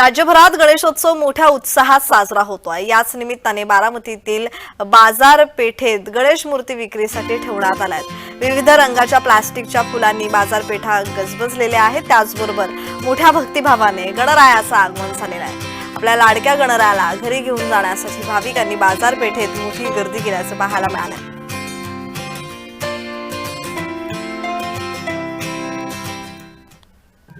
राज्यभरात गणेशोत्सव मोठ्या उत्साहात साजरा होतो आहे याच निमित्ताने बारामतीतील बाजारपेठेत गणेश मूर्ती विक्रीसाठी ठेवण्यात आल्या आहेत विविध रंगाच्या प्लास्टिकच्या फुलांनी बाजारपेठा गजबजलेल्या आहेत. त्याचबरोबर मोठ्या भक्तिभावाने गणरायाचं आगमन झालेलं आहे. आपल्या लाडक्या गणरायाला घरी घेऊन जाण्यासाठी भाविकांनी बाजारपेठेत मोठी गर्दी केल्याचं पाहायला मिळालं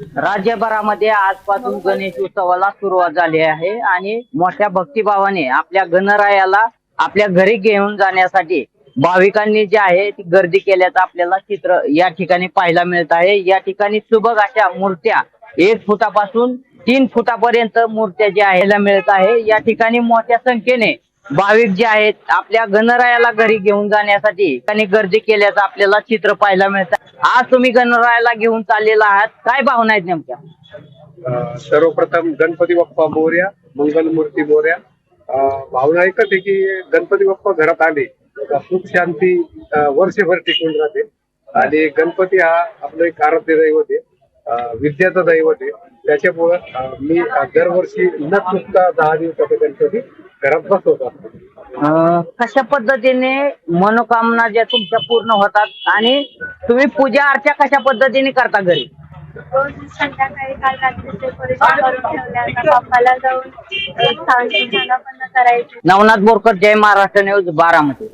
राज्यभरामध्ये आजपासून गणेश उत्सवाला सुरुवात झाली आहे आणि मोठ्या भक्तिभावाने आपल्या गणरायाला आपल्या घरी घेऊन जाण्यासाठी भाविकांनी जे आहे ती गर्दी केल्याचं आपल्याला चित्र या ठिकाणी पाहायला मिळत आहे. या ठिकाणी सुबक अशा मूर्त्या एक फुटापासून तीन फुटापर्यंत मूर्त्या ज्या आहे मिळत आहे. या ठिकाणी मोठ्या संख्येने भाविक जे आहेत आपल्या गणरायाला घरी घेऊन जाण्यासाठी त्यांनी गर्दी केल्याचं आपल्याला चित्र पाहायला मिळतं. आज तुम्ही गणरायाला घेऊन चाललेला आहात काय भावना आहेत नेमक्या? सर्वप्रथम गणपती बाप्पा मोर्या मंगलमूर्ती मोर्या. अं भावना एकच आहे की गणपती बाप्पा घरात आले का सुख शांती वर्षभर टिकून राहते. आणि गणपती हा आपलं एक आराध्य दैवत आहे अ, विद्याचं दैवत आहे. त्याच्यामुळं मी दरवर्षी न चुकता दहा दिवसाचा गणपती घरात बसवत असतो. अं, कशा पद्धतीने मनोकामना ज्या तुमच्या पूर्ण होतात आणि तुम्ही पूजा अर्चा कशा पद्धतीने करता घरी? संध्याकाळी काल रात्री नवनाथ बोरकर जय महाराष्ट्र न्यूज बारामती.